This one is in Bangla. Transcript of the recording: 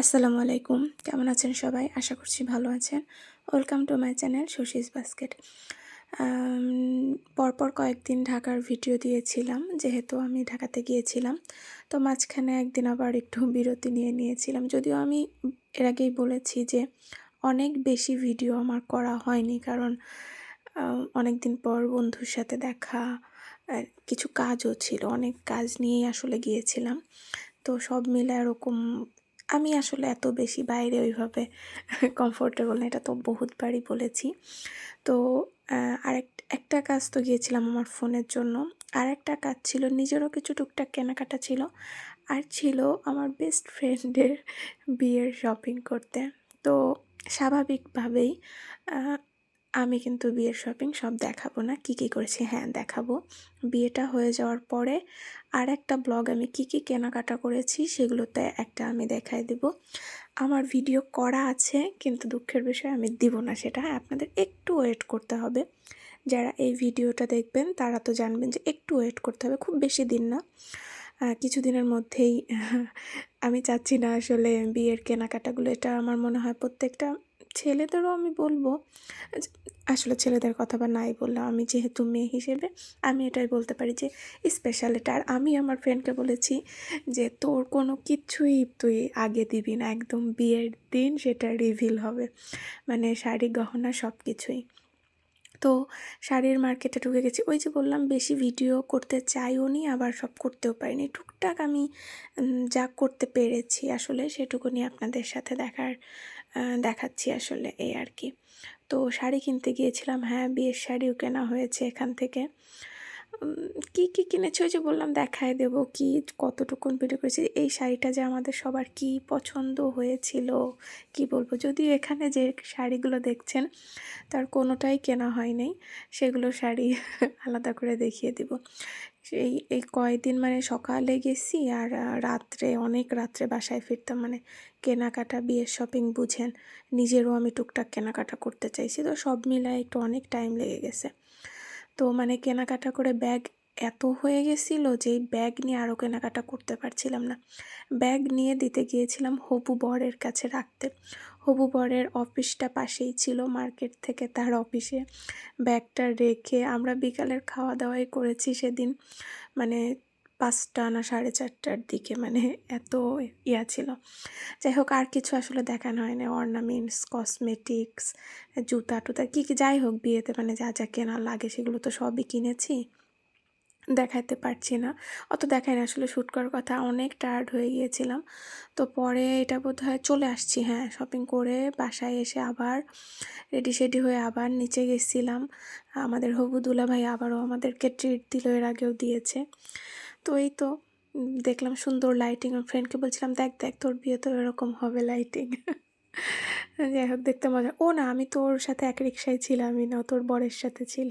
আসসালামু আলাইকুম। কেমন আছেন সবাই? আশা করছি ভালো আছেন। Welcome to my channel Shashi's basket পরপর কয়েকদিন ঢাকার ভিডিও দিয়েছিলাম, যেহেতু আমি ঢাকাতে গিয়েছিলাম। তো মাঝখানে একদিন আবার একটু বিরতি নিয়ে নিয়েছিলাম। যদিও আমি এর আগেই বলেছি যে অনেক বেশি ভিডিও আমার করা হয়নি, কারণ অনেক দিন পর বন্ধুর সাথে দেখা কিছু কাজও ছিল। অনেক কাজ নিয়েই আসলে গিয়েছিলাম। তো সব মিলে এরকম আমি আসলে এত বেশি বাইরে ওইভাবে কমফোর্টেবল না, এটা তো বহুতবারই বলেছি। তো আরেক, একটা কাজ তো গিয়েছিলাম আমার ফোনের জন্য। আর একটা কাজ ছিল, নিজেরও কিছু টুকটাক কেনাকাটা ছিল। আর ছিল আমার বেস্ট ফ্রেন্ডের বিয়ের শপিং করতে। তো, স্বাভাবিকভাবেই আমি কিন্তু বিয়ের শপিং সব দেখাবো না। কি কি করেছি? হ্যাঁ দেখাবো। বিয়েটা হয়ে যাওয়ার পরে আর একটা ব্লগ আমি কি কি কেনাকাটা করেছি সেগুলোতে একটা আমি দেখাই দেব। আমার ভিডিও করা আছে, কিন্তু দুঃখের বিষয় আমি দিব না সেটা। হ্যাঁ আপনাদের একটু ওয়েট করতে হবে। যারা এই ভিডিওটা দেখবেন, তারা তো জানবেন যে একটু ওয়েট করতে হবে, খুব বেশি দিন না। কিছুদিনের মধ্যেই, আমি চাচ্ছি না আসলে বিয়ের কেনাকাটাগুলো। এটা আমার মনে হয় প্রত্যেকটা ছেলেদেরও আমি বলব আসলে ছেলেদের কথা বা নাই বললাম, আমি যেহেতু মেয়ে হিসেবে, আমি এটাই বলতে পারি যে স্পেশাল এটা। আর আমি আমার ফ্রেন্ডকে বলেছি যে, তোর কোনো কিচ্ছুই তুই আগে দিবি না, একদম বিয়ের দিন সেটা রিভিল হবে। মানে শাড়ি, গহনা সব কিছুই তো শাড়ির মার্কেটে ঢুকে গেছি। ওই যে বললাম, বেশি ভিডিও করতে চাইও নি, আবার সব করতেও পারিনি। টুকটাক আমি যা করতে পেরেছি আসলে সেটুকুনি আপনাদের সাথে দেখার দেখাচ্ছি আসলে এই আর কি। তো শাড়ি কিনতে গিয়েছিলাম হ্যাঁ বিয়ের শাড়িও কেনা হয়েছে এখান থেকে। কি কি কিনেছি? ওই যে বললাম, দেখায় দেব কি, কতটুকুন ভিডিও করেছি। এই শাড়িটা যে আমাদের সবার কি পছন্দ হয়েছিল, কি বলব? যদিও এখানে যে শাড়িগুলো দেখছেন, তার কোনোটাই কেনা হয়নি সেগুলো শাড়ি আলাদা করে দেখিয়ে দিব। এই এই কয়েকদিন মানে সকালে গেছি আর রাত্রে, অনেক রাত্রে বাসায় ফিরতাম। মানে কেনাকাটা, বিয়ের শপিং বুঝেন, নিজেরও আমি টুকটাক কেনাকাটা করতে চাইছি। তো সব মিলায় একটু অনেক টাইম লেগে গেছে। তো মানে কেনাকাটা করে ব্যাগ এত হয়ে গেছিল যে ব্যাগ নিয়ে আরও কেনাকাটা করতে পারছিলাম না। ব্যাগ নিয়ে দিতে গিয়েছিলাম হবু বরের কাছে রাখতে। হবু বরের অফিসটা পাশেই ছিল মার্কেট থেকে তার অফিসে। ব্যাগটা রেখে আমরা বিকালের খাওয়া দাওয়াই করেছি সেদিন। মানে পাঁচটা না সাড়ে চারটার দিকে মানে এত ইয়া ছিল। যাই হোক, আর কিছু আসলে দেখানো হয় না অর্নামেন্টস, কসমেটিক্স, জুতা টুতা, কী কী যাই হোক বিয়েতে মানে যা যা কেনা লাগে সেগুলো তো সবই কিনেছি। দেখাতে পারছি না। অত দেখায় না, আসলে শ্যুট করার কথা অনেক টায়ার্ড হয়ে গিয়েছিলাম। তো পরে এটা বোধ হয় চলে আসছি হ্যাঁ শপিং করে বাসায় এসে আবার রেডি সেডি হয়ে আবার নিচে গেছিলাম। আমাদের হবুদুলা ভাই আবারও আমাদেরকে ট্রিট দিল, এর আগেও দিয়েছে। তো এই তো দেখলাম সুন্দর লাইটিং ফ্রেন্ডকে বলছিলাম, দেখ দেখ, তোর বিয়ে তো এরকম হবে লাইটিং যাই হোক, দেখতে মজা। ও না, আমি তোর সাথে এক রিক্সায় ছিলাম না তোর বরের সাথে ছিল।